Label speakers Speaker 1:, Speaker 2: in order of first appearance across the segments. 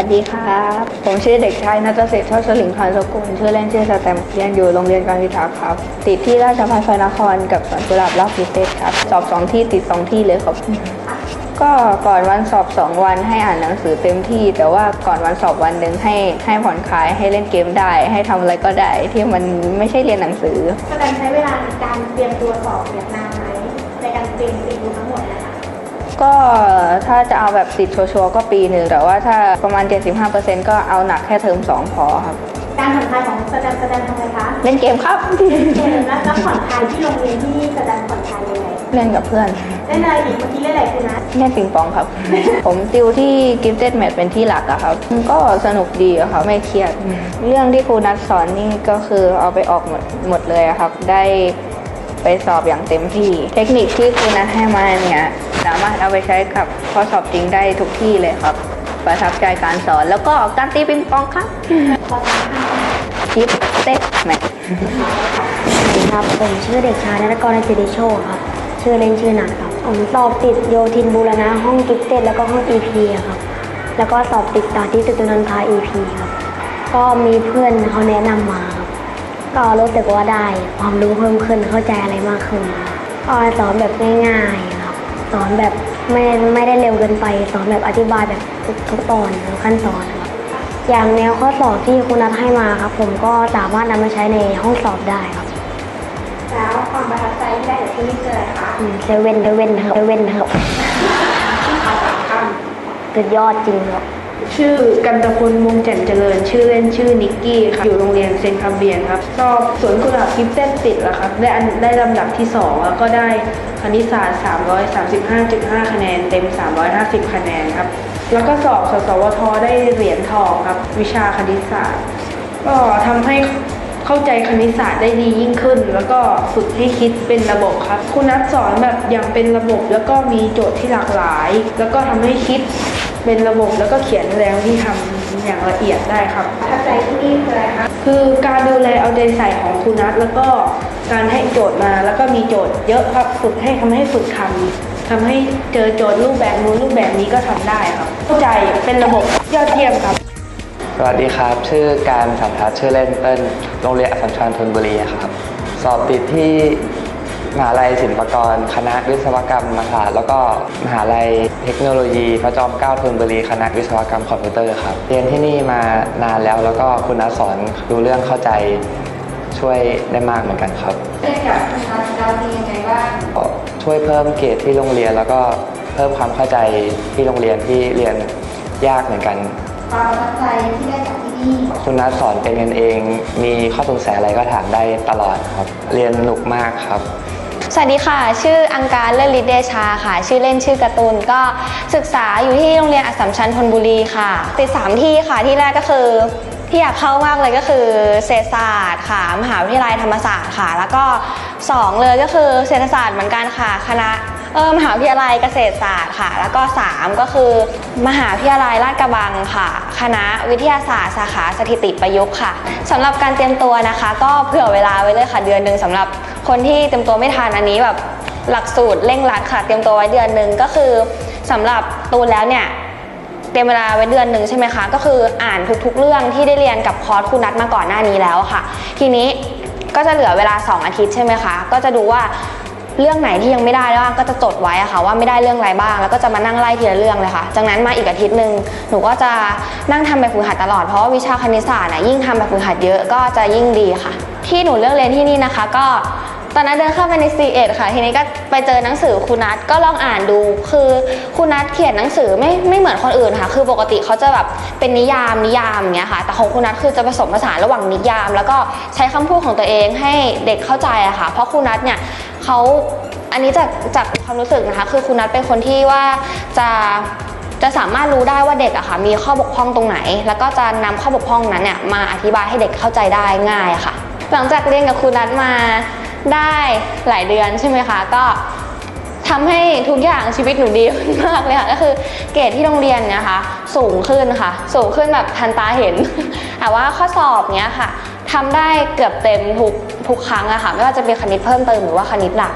Speaker 1: ัสดีครับ ผมชื่อเด็กชายนัทเศรษฐ์ทอดสลิงพันธ์สกุลชื่อเล่นชื่อสแตมเรียนอยู่โรงเรียนการพิทักษ์ครับ ติดที่ราชภัฏพระนครกับสวนกุหลาบราชพิเศษครับ สอบสองที่ติดสองที่เลยครับ ก็ก่อนวันสอบสองวันให้อ่านหนังสือเต็มที่ แต่ว่าก่อนวันสอบวันหนึ่งให้ให้ผ่อนคลายให้เล่นเกมได้ ให้ทำอะไรก็ได้ ที่มันไม่ใช่เรียนหนังสือ
Speaker 2: แสดงใช้เวลาในการเตรียมตัวสอบเนี่ยนานไหมในการเตรียมติดอยู่ทั้งหมดนะคะ
Speaker 1: ก็ถ้าจะเอาแบบติดชัวร์ๆก็ปีหนึ่ง แต่ว่าถ้าประมาณ 75%ก็เอาหนักแค่เทอมสองพอครับ
Speaker 2: การผ่อนคลายของแสดงแสดงทำไมคะ
Speaker 1: เล่นเกมครับ
Speaker 2: เกมแล้วแล้วผ่อนคลายที่โรงเรียนที่แสดงผ่อนคลายยังไง
Speaker 1: เล่นกับเพื่อน
Speaker 2: เล่นอะไรอีกเมื่อกี้เล่นอะไรคือนะ
Speaker 1: เล่นปิงปองครับ ผมติวที่ Gifted Match เป็นที่หลักอะครับ ก็สนุกดีอะครับไม่เครียด เรื่องที่ครูนัดสอนนี่ก็คือเอาไปออกหมดหมดเลยอะครับ ได้ ไปสอบอย่างเต็มที่ เทคนิคที่ครูนัดให้มาเนี่ยสามารถเอาไปใช้กับข้อสอบจริงได้ทุกที่เลยครับ ประทับใจการสอนแล้วก็การตีปิงปองครับ Gifted Match
Speaker 3: สวัสดีครับ ผมชื่อเด็กชายนัทกรจิติโชคครับ ชื่อเล่นชื่อนัทครับ ผมสอบติดโยธินบูรณะห้องกิฟเต็ดแล้วก็ห้อง EP อะครับ แล้วก็สอบติดสาธิตสุตุนันทา EP ครับ ก็มีเพื่อนเขาแนะนำมาครับ ก็รู้สึกว่าได้ความรู้เพิ่มขึ้นเข้าใจอะไรมากขึ้นครับก็สอนแบบง่ายๆครับสอนแบบไม่ไม่ได้เร็วเกินไป สอนแบบอธิบายแบบทุกทุกตอนทุกขั้นตอนครับอย่างแนวข้อสอบที่คุณนัทให้มาครับผมก็สามารถนำมาใช้ในห้องสอบได้ครับ
Speaker 2: แล้วความประทับใจที่ได้จากที่นี่คืออะไรคะ
Speaker 3: อืมเซเว่นเซเว่นครับเซเว่นครับ
Speaker 2: ที่เขาสามค
Speaker 3: สุดยอดจริงครับ
Speaker 4: ชื่อกันตะพลวงแจ่มเจริญ ชื่อเล่นชื่อนิกกี้ครับอยู่โรงเรียนเซนต์คาเบียนครับสอบสวนกุหลาบกิฟเต้นติดแล้วครับได้อันได้ลำดับที่ 2 แล้วก็ได้คณิตศาสตร์ 335.5 คะแนน เต็ม 350 คะแนนครับแล้วก็สอบสสวทได้เหรียญทองครับ วิชาคณิตศาสตร์ ก็ทำให้เข้าใจคณิตศาสตร์ได้ดียิ่งขึ้น แล้วก็ฝึกให้คิดเป็นระบบครับ คุณนัทสอนแบบอย่างเป็นระบบแล้วก็มีโจทย์ที่หลากหลาย แล้วก็ทำให้คิด เป็นระบบแล้วก็เขียนแรงที่ทำอย่างละเอียดได้ครับำ
Speaker 2: ประทับใจที่นี่คืออะไรคะ
Speaker 4: คือการดูแลเอาใจใส่ของครูนัทแล้วก็การให้โจทย์มาแล้วก็มีโจทย์เยอะครับฝึกให้ทำให้ฝึกทำทำให้เจอโจทย์รูปแบบนู้นรูปแบบนี้ก็ทำได้ครับเข้าใจเป็นระบบยอดเยี่ยมครับ
Speaker 5: สวัสดีครับ ชื่อการสัมพัฒน์ชื่อเล่นเติ้ลโรงเรียนอัสสัมชัญธนบุรีครับ สอบติดที่มหาลัยศิลปากร คณะวิศวกรรมศาสตร์แล้วก็มหาลัย เทคโนโลยีพระจอมเกล้าธนบุรีคณะวิศวกรรมคอมพิวเตอร์ครับ เรียนที่นี่มานานแล้วแล้วก็คุณอาสอนรู้เรื่องเข้าใจช่วยได้มากเหมือนกันครับ
Speaker 1: เล่นกับคุณนัทแล้วเป็นยังไงบ้าง
Speaker 5: ก็ช่วยเพิ่มเกรดที่โรงเรียน แล้วก็เพิ่มความเข้าใจที่โรงเรียนที่เรียนยากเหมือนกัน
Speaker 1: ความประทับใจที่ได้จากที่นี่
Speaker 5: คุณนัทสอนเป็นกันเอง มีข้อสงสัยอะไรก็ถามได้ตลอดครับ เรียนสนุกมากครับ
Speaker 6: สวัสดีค่ะ ชื่ออังการเลิศฤทธิ์เดชาค่ะ ชื่อเล่นชื่อการ์ตูนก็ศึกษาอยู่ที่โรงเรียนอัสสัมชัญธนบุรีค่ะ ติด 3 ที่ค่ะที่แรกก็คือที่อยากเข้ามากเลยก็คือเศรษฐศาสตร์ค่ะมหาวิทยาลัยธรรมศาสตร์ค่ะ แล้วก็ 2 เลยก็คือเศรษฐศาสตร์เหมือนกันค่ะคณะเออมหาวิทยาลัยเกษตรศาสตร์ค่ะ แล้วก็ 3 ก็คือ มหาวิทยาลัยลาดกระบังค่ะ คณะวิทยาศาสตร์สาขาสถิติประยุกต์ค่ะสำหรับการเตรียมตัวนะคะ ก็เผื่อเวลาไว้เลยค่ะ เดือนหนึ่งสำหรับ คนที่เตรียมตัวไม่ทันอันนี้แบบหลักสูตรเร่งรัดค่ะเตรียมตัวไว้เดือนหนึ่งก็คือสำหรับตูนแล้วเนี่ยเตรียมเวลาไว้เดือนหนึ่งใช่ไหมคะก็คืออ่านทุกๆเรื่องที่ได้เรียนกับคอร์สคุณนัดมาก่อนหน้านี้แล้วค่ะ ทีนี้ก็จะเหลือเวลา 2 อาทิตย์ใช่ไหมคะ ก็จะดูว่าเรื่องไหนที่ยังไม่ได้บ้างก็จะจดไว้อะค่ะว่าไม่ได้เรื่องอะไรบ้าง แล้วก็จะมานั่งไล่ทีละเรื่องเลยค่ะจากนั้นมาอีกอาทิตย์หนึ่งหนูก็จะนั่งทำแบบฝึกหัดตลอดเพราะว่าวิชาคณิตศาสตร์นะยิ่งทำแบบฝึกหัดเยอะก็จะยิ่งดีค่ะ ที่หนูเลือกเรียนที่นี่นะคะ ก็ ตอนนั้นเดินเข้าไปใน C1 ค่ะ ทีนี้ก็ไปเจอหนังสือคุณนัทก็ลองอ่านดู คือคุณนัทเขียนหนังสือไม่ไม่เหมือนคนอื่นค่ะ คือปกติเขาจะแบบเป็นนิยามนิยามอย่างเงี้ยค่ะ แต่ของคุณนัทคือจะผสมผสานระหว่างนิยาม แล้วก็ใช้คำพูดของตัวเองให้เด็กเข้าใจอะค่ะ เพราะคุณนัทเนี่ยเขาอันนี้จากจากความรู้สึกนะคะ คือคุณนัทเป็นคนที่ว่าจะจะสามารถรู้ได้ว่าเด็กอะค่ะ มีข้อบกพร่องตรงไหน แล้วก็จะนำข้อบกพร่องนั้นเนี่ยมาอธิบายให้เด็กเข้าใจได้ง่ายค่ะ หลังจากเรียนกับครูนัทมา ได้หลายเดือนใช่ไหมคะ ก็ทำให้ทุกอย่างชีวิตหนูดีมากเลยค่ะ ก็คือเกรดที่โรงเรียนเนี่ยค่ะสูงขึ้นค่ะ สูงขึ้นแบบทันตาเห็น แต่ว่าข้อสอบเนี้ยค่ะทำได้เกือบเต็มทุกทุกครั้งอะค่ะ ไม่ว่าจะเป็นคณิตเพิ่มเติมหรือว่าคณิตหลัก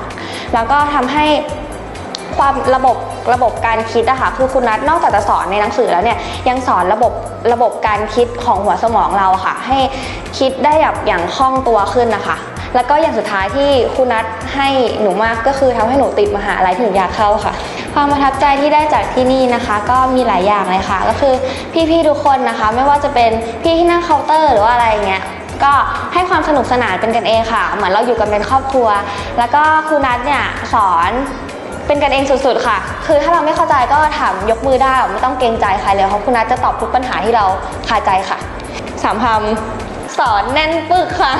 Speaker 6: แล้วก็ทำให้ความระบบระบบการคิดอะค่ะคือคุณนัทนอกจากจะสอนในหนังสือแล้วเนี่ยยังสอนระบบระบบการคิดของหัวสมองเราค่ะ ให้คิดได้แบบอย่างคล่องตัวขึ้นนะคะ แล้วก็อย่างสุดท้ายที่คุณนัทให้หนูมากก็คือทำให้หนูติดมหาลัยถึงอยากเข้าค่ะ ความประทับใจที่ได้จากที่นี่นะคะ ก็มีหลายอย่างเลยค่ะ ก็คือพี่ๆทุกคนนะคะ ไม่ว่าจะเป็นพี่ที่นั่งเคาน์เตอร์หรือว่าอะไรอย่างเงี้ยก็ให้ความสนุกสนานเป็นกันเองค่ะ เหมือนเราอยู่กันเป็นครอบครัว แล้วก็ครูนัทเนี่ยสอนเป็นกันเองสุดๆค่ะ คือถ้าเราไม่เข้าใจก็ถามยกมือได้ไม่ต้องเกรงใจใครเลยเพราะครูนัทจะตอบทุกปัญหาที่เราคาใจค่ะ สามคำสอนแน่นปึกค่ะ